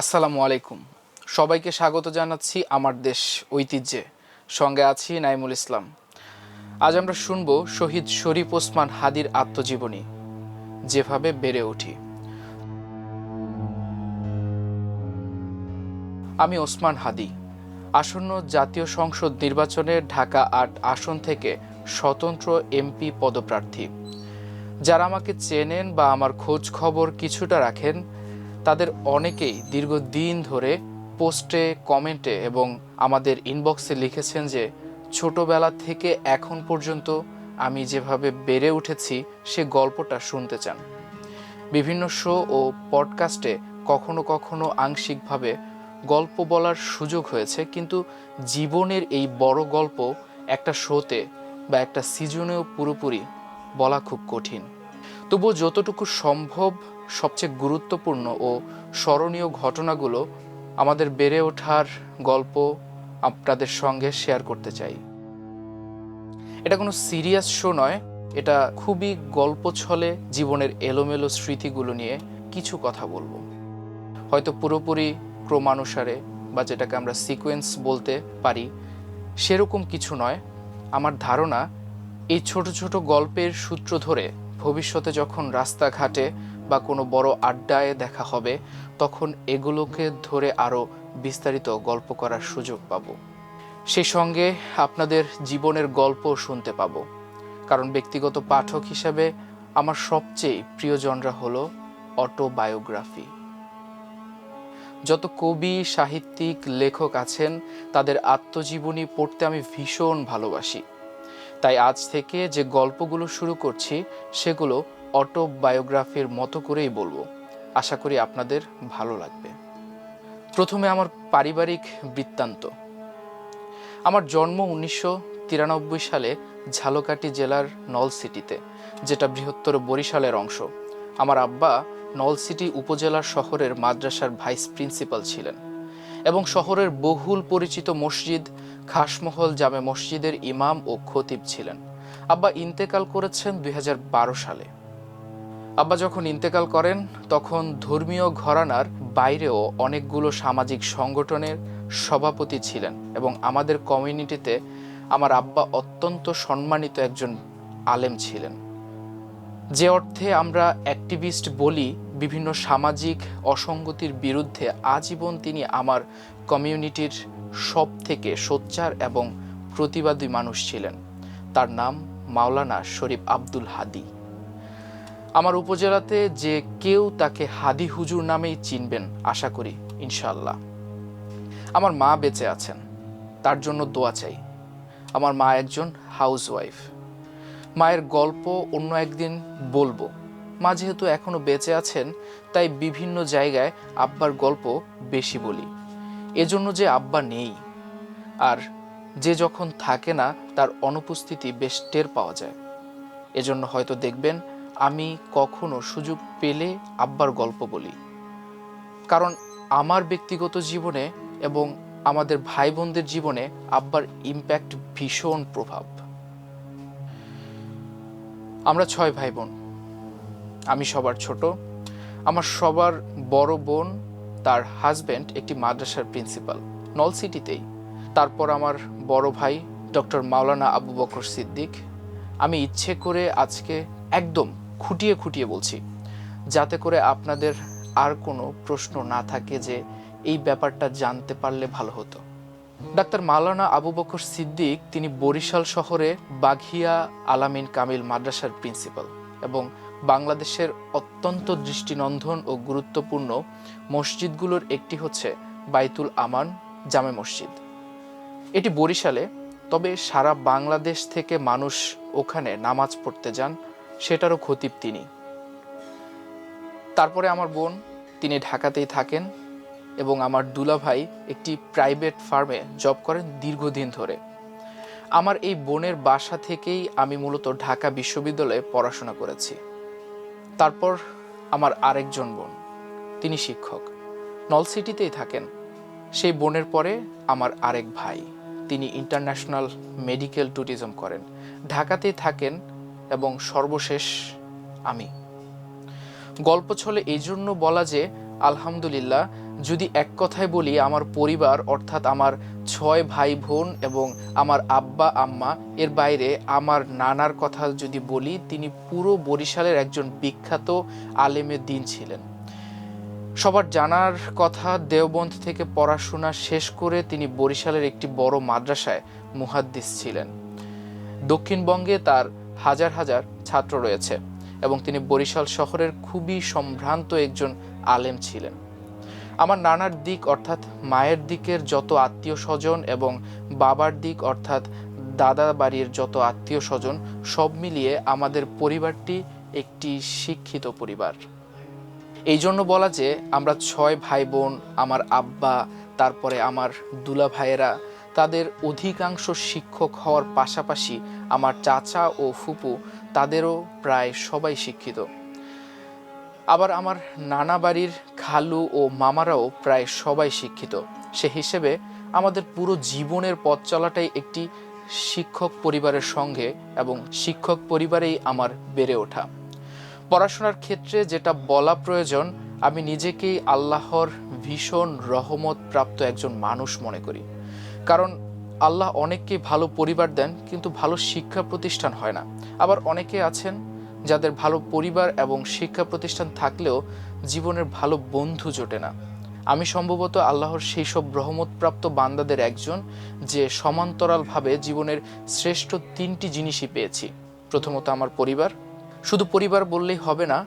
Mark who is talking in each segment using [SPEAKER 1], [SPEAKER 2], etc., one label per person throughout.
[SPEAKER 1] আসসালামু আলাইকুম। সবাইকে স্বাগত জানাচ্ছি আমার দেশ ঐতিহ্যে। সঙ্গে আছি নাইমুল ইসলাম। আজ আমরা শুনব শহীদ শরীফ ওসমান হাদির আত্মজীবনী, যেভাবে বেড়ে উঠি। আমি ওসমান হাদি। আসন্ন জাতীয় সংসদ নির্বাচনে ঢাকা আট আসন থেকে স্বতন্ত্র এমপি পদপ্রার্থী। যারা আমাকে চেনেন বা আমার খোঁজ খবর কিছুটা রাখেন তাদের অনেকেই দীর্ঘদিন ধরে পোস্টে, কমেন্টে এবং আমাদের ইনবক্সে লিখেছেন যে, ছোটবেলা থেকে এখন পর্যন্ত আমি যেভাবে বেড়ে উঠেছি, সে গল্পটা শুনতে চান। বিভিন্ন শো ও পডকাস্টে কখনো কখনো আংশিকভাবে গল্প বলার সুযোগ হয়েছে, কিন্তু জীবনের এই বড় গল্প একটা শোতে বা একটা সিজনেও পুরোপুরি বলা খুব কঠিন। তবুও যতটুকু সম্ভব সবচেয়ে গুরুত্বপূর্ণ ও স্মরণীয় ঘটনাগুলো আমাদের বেড়ে ওঠার গল্প আপনাদের সঙ্গে শেয়ার করতে চাই। এটা কোনো সিরিয়াস শো নয়, এটা খুবই গল্প ছলে জীবনের এলোমেলো স্মৃতিগুলো নিয়ে কিছু কথা বলব। হয়তো পুরোপুরি ক্রমানুসারে বা যেটাকে আমরা সিকোয়েন্স বলতে পারি, সেরকম কিছু নয়। আমার ধারণা, এই ছোট ছোট গল্পের সূত্র ধরে ভবিষ্যতে যখন রাস্তাঘাটে বা কোনো বড় আড্ডায় দেখা হবে, তখন এগুলোকে ধরে আরও বিস্তারিত গল্প করার সুযোগ পাব। সেই সঙ্গে আপনাদের জীবনের গল্প শুনতে পাব। কারণ ব্যক্তিগত পাঠক হিসাবে আমার সবচেয়ে প্রিয়জনরা হলো অটোবায়োগ্রাফি। যত কবি, সাহিত্যিক, লেখক আছেন, তাদের আত্মজীবনী পড়তে আমি ভীষণ ভালোবাসি। তাই আজ থেকে যে গল্পগুলো শুরু করছি, সেগুলো অটোবায়োগ্রাফির মতো করেই বলব। আশা করি আপনাদের ভালো লাগবে। প্রথমে আমার পারিবারিক বৃত্তান্ত। আমার জন্ম উনিশশো তিরানব্বই সালে ঝালকাঠি জেলার নলসিটিতে যেটা বৃহত্তর বরিশালের অংশ। আমার আব্বা নলসিটি উপজেলার শহরের মাদ্রাসার ভাইস প্রিন্সিপাল ছিলেন এবং শহরের বহুল পরিচিত মসজিদ খাসমহল জামে মসজিদের ইমাম ও খতিব ছিলেন। আব্বা ইন্তেকাল করেছেন দুই হাজার বারো সালে। আব্বা যখন ইন্তেকাল করেন, তখন ধর্মীয় ঘরানার বাইরেও অনেকগুলো সামাজিক সংগঠনের সভাপতি ছিলেন এবং আমাদের কমিউনিটিতে আমার আব্বা অত্যন্ত সম্মানিত একজন আলেম ছিলেন। যে অর্থে আমরা অ্যাক্টিভিস্ট বলি, বিভিন্ন সামাজিক অসঙ্গতির বিরুদ্ধে আজীবন তিনি আমার কমিউনিটির সব থেকে সোচ্চার এবং প্রতিবাদী মানুষ ছিলেন। তার নাম মাওলানা শরীফ আব্দুল হাদি। আমার উপজেলাতে যে কেউ তাকে হাদি হুজুর নামেই চিনবেন, আশা করি ইনশাল্লাহ আমার মা বেঁচে আছেন, তার জন্য দোয়া চাই। আমার মা একজন হাউস ওয়াইফ মায়ের গল্প অন্য একদিন বলব। মা যেহেতু এখনও বেঁচে আছেন, তাই বিভিন্ন জায়গায় আব্বার গল্প বেশি বলি। এজন্য যে আব্বা নেই, আর যে যখন থাকে না, তার অনুপস্থিতি বেশ টের পাওয়া যায়। এজন্য হয়তো দেখবেন আমি কখনো সুযোগ পেলে আব্বার গল্প বলি। কারণ আমার ব্যক্তিগত জীবনে এবং আমাদের ভাই বোনদের জীবনে আব্বার ইম্প্যাক্ট ভীষণ প্রভাব। আমরা ছয় ভাই বোন আমি সবার ছোট। আমার সবার বড় বোন, তার হাজব্যান্ড একটি মাদ্রাসার প্রিন্সিপাল নল সিটিতেই। তারপর আমার বড় ভাই ডক্টর মাওলানা আবু বকর সিদ্দিক। আমি ইচ্ছে করে আজকে একদম খুঁটিয়ে খুঁটিয়ে বলছি, যাতে করে আপনাদের আর কোনো প্রশ্ন না থাকে যে এই ব্যাপারটা জানতে পারলে ভালো হতো। ডাক্তার মাওলানা আবু বকর সিদ্দিক তিনি বরিশাল শহরে বাঘিয়া আলামিন কামিল মাদ্রাসার প্রিন্সিপাল এবং বাংলাদেশের অত্যন্ত দৃষ্টিনন্দন ও গুরুত্বপূর্ণ মসজিদগুলোর একটি হচ্ছে বাইতুল আমান জামে মসজিদ। এটি বরিশালে, তবে সারা বাংলাদেশ থেকে মানুষ ওখানে নামাজ পড়তে যান সেটারও খতিব তিনি। তারপরে আমার বোন, তিনি ঢাকাতেই থাকেন এবং আমার দুলা ভাই একটি প্রাইভেট ফার্মে জব করেন দীর্ঘদিন ধরে। আমার এই বোনের বাসা থেকেই আমি মূলত ঢাকা বিশ্ববিদ্যালয়ে পড়াশোনা করেছি। তারপর আমার আরেকজন বোন, তিনি শিক্ষক নলসিটিতেই থাকেন। সেই বোনের পরে আমার আরেক ভাই, তিনি ইন্টারন্যাশনাল মেডিকেল ট্যুরিজম করেন। ঢাকাতেই থাকেন এবং সর্বশেষ আমি। গল্প ছলে এই জন্য বলা যে, আলহামদুলিল্লাহ, যদি এক কথায় বলি, আমার পরিবার, অর্থাৎ আমার ছয় ভাই বোন এবং আমার আব্বা, আম্মা, এর বাইরে আমার নানার কথা যদি বলি, তিনি পুরো বরিশালের একজন বিখ্যাত আলেমে দিন ছিলেন। সবার জানার কথা দেওবন্দ থেকে পড়াশোনা শেষ করে তিনি বরিশালের একটি বড় মাদ্রাসায় মুহাদ্দিস ছিলেন। দক্ষিণবঙ্গে তার হাজার হাজার ছাত্র রয়েছে এবং তিনি বরিশাল শহরের খুবই সম্ভ্রান্ত একজন আলেম ছিলেন। আমার নানার দিক অর্থাৎ মায়ের দিকের যত আত্মীয় স্বজন এবং বাবার দিক অর্থাৎ দাদা বাড়ির যত আত্মীয় স্বজন সব মিলিয়ে আমাদের পরিবারটি একটি শিক্ষিত পরিবার। এই জন্য বলা যে আমরা ছয় ভাই বোন, আমার আব্বা, তারপরে আমার দুলা ভাইয়েরা তাদের অধিকাংশ শিক্ষক হওয়ার পাশাপাশি আমার চাচা ও ফুপু তাদেরও প্রায় সবাই শিক্ষিত। আবার আমার নানা বাড়ির খালু ও মামারাও প্রায় সবাই শিক্ষিত। সে হিসেবে আমাদের পুরো জীবনের পথ চলাটাই একটি শিক্ষক পরিবারের সঙ্গে এবং শিক্ষক পরিবারেই আমার বেড়ে ওঠা। পড়াশোনার ক্ষেত্রে যেটা বলা প্রয়োজন, আমি নিজেকেই আল্লাহর ভীষণ রহমত প্রাপ্ত একজন মানুষ মনে করি। কারণ আল্লাহ অনেককেই ভালো পরিবার দেন, কিন্তু ভালো শিক্ষা প্রতিষ্ঠান হয় না। আবার অনেকে আছেন যাদের ভালো পরিবার এবং শিক্ষা প্রতিষ্ঠান থাকলেও জীবনের ভালো বন্ধু জোটে না। আমি সম্ভবত আল্লাহর সেই সব রহমতপ্রাপ্ত বান্দাদের একজন যে সমান্তরালভাবে জীবনের শ্রেষ্ঠ তিনটি জিনিসই পেয়েছি। প্রথমত আমার পরিবার। শুধু পরিবার বললেই হবে না,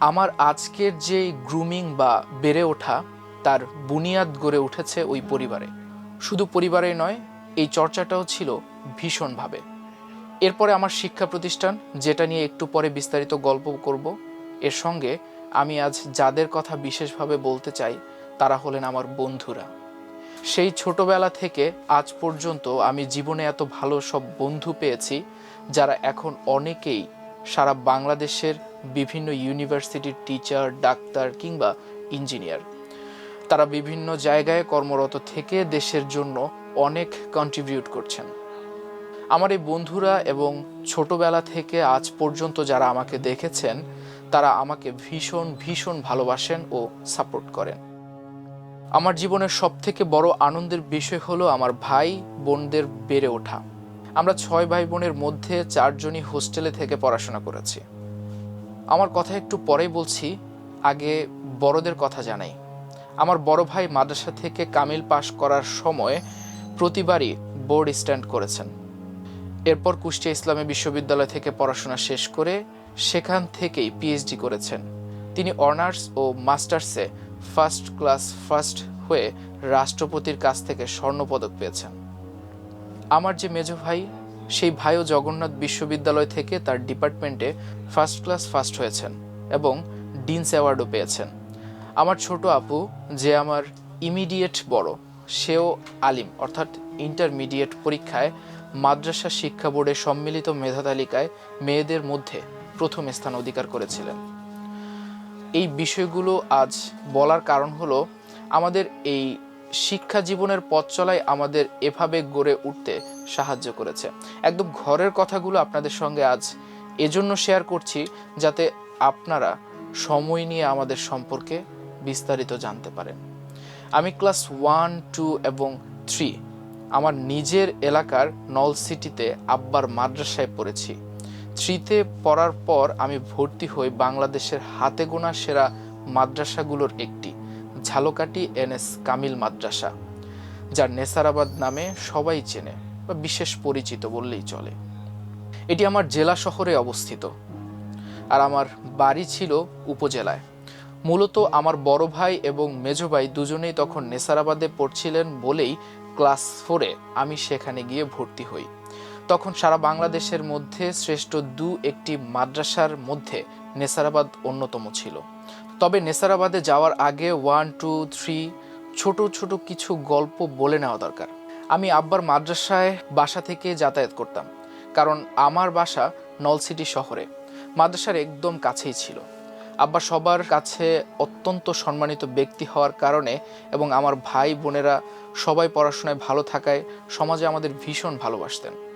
[SPEAKER 1] আমার আজকের যে গ্রুমিং বা বেড়ে ওঠা, তার বুনিয়াদ গড়ে উঠেছে ওই পরিবারে। শুধু পরিবারে নয়, এই চর্চাটাও ছিল ভীষণভাবে। এরপরে আমার শিক্ষা প্রতিষ্ঠান, যেটা নিয়ে একটু পরে বিস্তারিত গল্প করব, এর সঙ্গে আমি আজ যাদের কথা বিশেষভাবে বলতে চাই, তারা হলেন আমার বন্ধুরা। সেই ছোটবেলা থেকে আজ পর্যন্ত আমি জীবনে এত ভালো সব বন্ধু পেয়েছি, যারা এখন অনেকেই সারা বাংলাদেশের বিভিন্ন ইউনিভার্সিটির টিচার, ডাক্তার কিংবা ইঞ্জিনিয়ার। তারা বিভিন্ন জায়গায় কর্মরত থেকে দেশের জন্য অনেক কন্ট্রিবিউট করছেন। আমার এই বন্ধুরা এবং ছোটবেলা থেকে আজ পর্যন্ত যারা আমাকে দেখেছেন, তারা আমাকে ভীষণ ভীষণ ভালোবাসেন ও সাপোর্ট করেন। আমার জীবনের সব থেকে বড় আনন্দের বিষয় হলো আমার ভাই বোনদের বেড়ে ওঠা। আমরা ছয় ভাই বোনের মধ্যে চারজনই হোস্টেলে থেকে পড়াশোনা করেছি। আমার কথা একটু পরেই বলছি, আগে বড়দের কথা জানাই। আমার বড় ভাই মাদ্রাসা থেকে কামিল পাশ করার সময় প্রতিবারই বোর্ড স্ট্যান্ড করেছেন। এরপর কুষ্টিয়া ইসলামী বিশ্ববিদ্যালয় থেকে পড়াশোনা শেষ করে সেখান থেকেই পিএইচডি করেছেন। তিনি অনার্স ও মাস্টার্সে ফার্স্ট ক্লাস ফার্স্ট হয়ে রাষ্ট্রপতির কাছ থেকে স্বর্ণপদক পেয়েছেন। আমার যে মেজ ভাই, সেই ভাইও জগন্নাথ বিশ্ববিদ্যালয় থেকে তার ডিপার্টমেন্টে ফার্স্ট ক্লাস ফার্স্ট হয়েছেন এবং ডিনস অ্যাওয়ার্ডও পেয়েছেন। আমার ছোট আপু, যে আমার ইমিডিয়েট বড়, সেও আলিম, অর্থাৎ ইন্টারমিডিয়েট পরীক্ষায় মাদ্রাসা শিক্ষা বোর্ডের সম্মিলিত মেধা তালিকায় মেয়েদের মধ্যে প্রথম স্থান অধিকার করেছিলেন। এই বিষয়গুলো আজ বলার কারণ হলো, আমাদের এই শিক্ষা জীবনের পথ চলাই আমাদের এভাবে গড়ে উঠতে সাহায্য করেছে। একদম ঘরের কথাগুলো আপনাদের সঙ্গে আজ এজন্য শেয়ার করছি, যাতে আপনারা সময় নিয়ে আমাদের সম্পর্কে বিস্তারিত জানতে পারেন। আমি ক্লাস ওয়ান, টু এবং থ্রি আমার নিজের এলাকার নল সিটিতে আব্বার মাদ্রাসায় পড়েছি। থ্রিতে পড়ার পর আমি ভর্তি হই বাংলাদেশের হাতে গোনা সেরা মাদ্রাসাগুলোর একটি ঝালকাটি এনএস কামিল মাদ্রাসা, যার নেসারাবাদ নামে সবাই চেনে বা বিশেষ পরিচিত বললেই চলে। এটি আমার জেলা শহরে অবস্থিত আর আমার বাড়ি ছিল উপজেলায়। মূলত আমার বড় ভাই এবং মেজ ভাই দুজনেই তখন নেসারাবাদে পড়ছিলেন বলেই ক্লাস ফোরে আমি সেখানে গিয়ে ভর্তি হই। তখন সারা বাংলাদেশের মধ্যে শ্রেষ্ঠ দু একটি মাদ্রাসার মধ্যে নেসারাবাদ অন্যতম ছিল। তবে নেসারাবাদে যাওয়ার আগে ওয়ান টু থ্রি ছোট ছোট কিছু গল্প বলে নেওয়া দরকার। আমি আব্বার মাদ্রাসায় বাসা থেকে যাতায়াত করতাম, কারণ আমার বাসা নলসিটি শহরে। মাদ্রাসার একদম কাছেই ছিল। আব্বা সবার কাছে অত্যন্ত সম্মানিত ব্যক্তি হওয়ার কারণে এবং আমার ভাই বোনেরা সবাই পড়াশোনায় ভালো থাকায় সমাজে আমাদের ভীষণ ভালোবাসতেন।